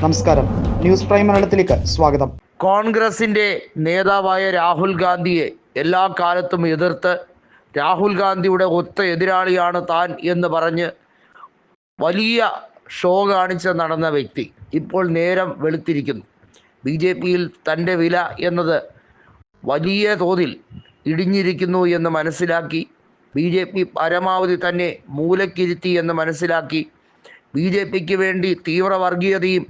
നമസ്കാരം. News prime മലയാളത്തിലേക്ക് സ്വാഗതം. കോൺഗ്രസിന്റെ നേതാവായ രാഹുൽ ഗാന്ധിയെ എല്ലാ കാലത്തും എതിർത്ത് രാഹുൽ ഗാന്ധിയുടെ ഒത്ത എതിരാളിയാണ് താൻ എന്ന് പറഞ്ഞ് വലിയ ഷോ കാണിച്ച് നടന്ന വ്യക്തി ഇപ്പോൾ നേരം വെളുത്തിരിക്കുന്നു. ബി ജെ പിയിൽ തന്റെ വില എന്നത് വലിയ തോതിൽ ഇടിഞ്ഞിരിക്കുന്നു എന്ന് മനസ്സിലാക്കി ബി ജെ പി പരമാവധി തന്നെ മൂലക്കിരുത്തി എന്ന് മനസ്സിലാക്കി ബി ജെ പിക്ക് വേണ്ടി തീവ്ര വർഗീയതയും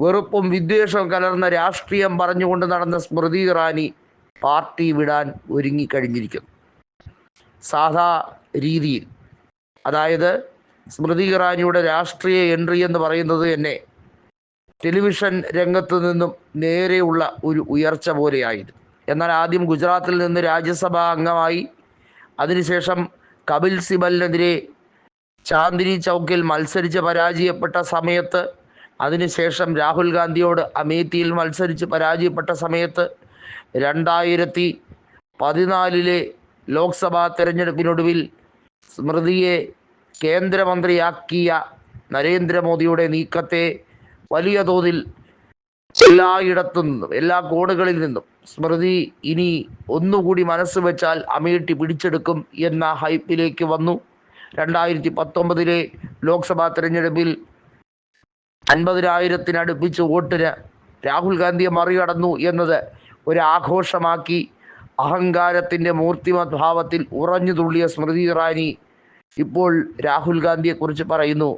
വെറുപ്പും വിദ്വേഷവും കലർന്ന രാഷ്ട്രീയം പറഞ്ഞുകൊണ്ട് നടന്ന സ്മൃതി ഇറാനി പാർട്ടി വിടാൻ ഒരുങ്ങിക്കഴിഞ്ഞിരിക്കുന്നു. സാധാ രീതിയിൽ. അതായത് സ്മൃതി ഇറാനിയുടെ രാഷ്ട്രീയ എൻട്രി എന്ന് പറയുന്നത് തന്നെ ടെലിവിഷൻ രംഗത്ത് നിന്നും നേരെയുള്ള ഒരു ഉയർച്ച പോലെയായിരുന്നു. എന്നാൽ ആദ്യം ഗുജറാത്തിൽ നിന്ന് രാജ്യസഭാ അംഗമായി അതിനുശേഷം കപിൽ സിബലിനെതിരെ ചാന്ദിനി ചൗക്കിൽ മത്സരിച്ച് പരാജയപ്പെട്ട സമയത്ത് അതിനുശേഷം രാഹുൽ ഗാന്ധിയോട് അമേത്തിയിൽ മത്സരിച്ച് പരാജയപ്പെട്ട സമയത്ത് രണ്ടായിരത്തി പതിനാലിലെ ലോക്സഭാ തെരഞ്ഞെടുപ്പിനൊടുവിൽ സ്മൃതിയെ കേന്ദ്രമന്ത്രിയാക്കിയ നരേന്ദ്രമോദിയുടെ നീക്കത്തെ വലിയ തോതിൽ എല്ലായിടത്തു നിന്നും എല്ലാ കോണുകളിൽ നിന്നും സ്മൃതി ഇനി ഒന്നുകൂടി മനസ്സ് വെച്ചാൽ അമേട്ടി പിടിച്ചെടുക്കും എന്ന ഹൈപ്പിലേക്ക് വന്നു. രണ്ടായിരത്തി പത്തൊമ്പതിലെ ലോക്സഭാ തെരഞ്ഞെടുപ്പിൽ അൻപതിനായിരത്തിനടുപ്പിച്ച് വോട്ടിന് രാഹുൽ ഗാന്ധിയെ മറികടന്നു എന്നത് ഒരു ആഘോഷമാക്കി അഹങ്കാരത്തിന്റെ മൂർത്തിമത് ഭാവത്തിൽ ഉറഞ്ഞു തുള്ളിയ സ്മൃതി ഇറാനി ഇപ്പോൾ രാഹുൽ ഗാന്ധിയെക്കുറിച്ച് പറയുന്നു.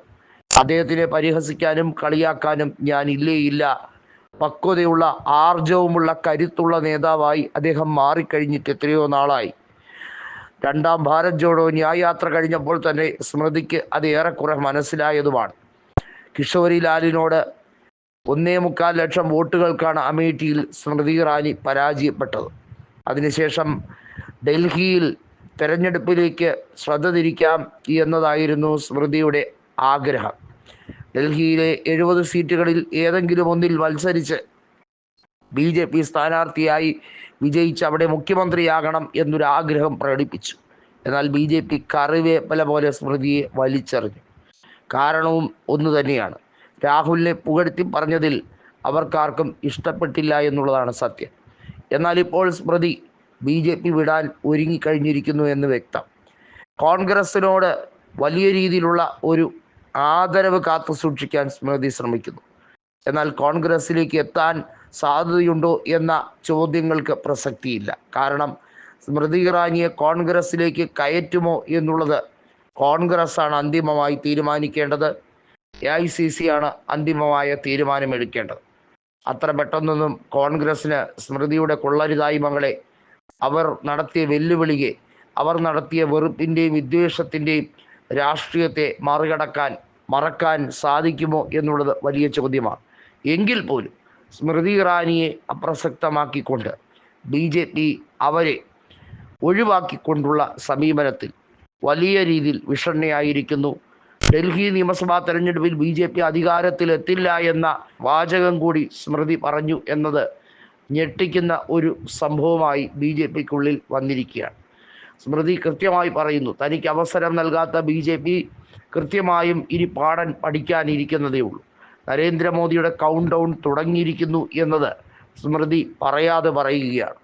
അദ്ദേഹത്തിനെ പരിഹസിക്കാനും കളിയാക്കാനും ഞാൻ ഇല്ലേയില്ല. ഇല്ല പക്വതയുള്ള ആർജവുമുള്ള കരുത്തുള്ള നേതാവായി അദ്ദേഹം മാറിക്കഴിഞ്ഞിട്ട് എത്രയോ നാളായി. രണ്ടാം ഭാരത് ജോഡോ ന്യായയാത്ര കഴിഞ്ഞപ്പോൾ തന്നെ സ്മൃതിക്ക് അത് ഏറെക്കുറെ മനസ്സിലായതുമാണ്. കിഷോരി ലാലിനോട് ഒന്നേ മുക്കാൽ ലക്ഷം വോട്ടുകൾക്കാണ് അമേഠിയിൽ സ്മൃതി ഇറാനി പരാജയപ്പെട്ടത്. അതിനുശേഷം ഡൽഹിയിൽ തെരഞ്ഞെടുപ്പിലേക്ക് ശ്രദ്ധ തിരിക്കാം എന്നതായിരുന്നു സ്മൃതിയുടെ ആഗ്രഹം. ഡൽഹിയിലെ എഴുപത് സീറ്റുകളിൽ ഏതെങ്കിലും ഒന്നിൽ മത്സരിച്ച് ബി ജെ പി സ്ഥാനാർത്ഥിയായി വിജയിച്ച് അവിടെ മുഖ്യമന്ത്രിയാകണം എന്നൊരു ആഗ്രഹം പ്രകടിപ്പിച്ചു. എന്നാൽ ബി ജെ പി കറിവേപ്പല പോലെ സ്മൃതിയെ വലിച്ചെറിഞ്ഞു. കാരണവും ഒന്നു തന്നെയാണ്. രാഹുലിനെ പുകഴ്ത്തി പറഞ്ഞതിൽ അവർക്കാർക്കും ഇഷ്ടപ്പെട്ടില്ല എന്നുള്ളതാണ് സത്യം. എന്നാൽ ഇപ്പോൾ സ്മൃതി ബി ജെ പി വിടാൻ ഒരുങ്ങിക്കഴിഞ്ഞിരിക്കുന്നു എന്ന് വ്യക്തം. കോൺഗ്രസിനോട് വലിയ രീതിയിലുള്ള ഒരു ആദരവ് കാത്തു സൂക്ഷിക്കാൻ സ്മൃതി ശ്രമിക്കുന്നു. എന്നാൽ കോൺഗ്രസിലേക്ക് എത്താൻ സാധ്യതയുണ്ടോ എന്ന ചോദ്യങ്ങൾക്ക് പ്രസക്തിയില്ല. കാരണം സ്മൃതി ഇറാനിയെ കോൺഗ്രസിലേക്ക് കയറ്റുമോ എന്നുള്ളത് കോൺഗ്രസ്സാണ് അന്തിമമായി തീരുമാനിക്കേണ്ടത്. എ ഐ സി സി ആണ് അന്തിമമായ തീരുമാനമെടുക്കേണ്ടത്. അത്ര പെട്ടെന്നൊന്നും കോൺഗ്രസ്സിന് സ്മൃതിയുടെ കൊള്ളരുതായ്മകളെ അവർ നടത്തിയ വെല്ലുവിളിയെ അവർ നടത്തിയ വെറുപ്പിന്റെയും വിദ്വേഷത്തിന്റെയും രാഷ്ട്രീയത്തെ മറികടക്കാൻ മറക്കാൻ സാധിക്കുമോ എന്നുള്ളത് വലിയ ചോദ്യമാണ്. എങ്കിൽ പോലും സ്മൃതി ഇറാനിയെ അപ്രസക്തമാക്കിക്കൊണ്ട് ബി ജെ പി അവരെ ഒഴിവാക്കിക്കൊണ്ടുള്ള സമീപനത്തിൽ വലിയ രീതിയിൽ വിഷണ്ണയായിരിക്കുന്നു. ഡൽഹി നിയമസഭാ തെരഞ്ഞെടുപ്പിൽ ബി ജെ പി അധികാരത്തിലെത്തില്ല എന്ന വാചകം കൂടി സ്മൃതി പറഞ്ഞു എന്നത് ഞെട്ടിക്കുന്ന ഒരു സംഭവമായി ബി ജെ പിക്കുള്ളിൽ വന്നിരിക്കുകയാണ്. സ്മൃതി കൃത്യമായി പറയുന്നു തനിക്ക് അവസരം നൽകാത്ത ബി ജെ പി കൃത്യമായും ഇനി പാടൻ പഠിക്കാനിരിക്കുന്നതേ ഉള്ളൂ നരേന്ദ്രമോദിയുടെ കൗണ്ട് ഡൗൺ തുടങ്ങിയിരിക്കുന്നു എന്നത് സ്മൃതി പറയാതെ പറയുകയാണ്.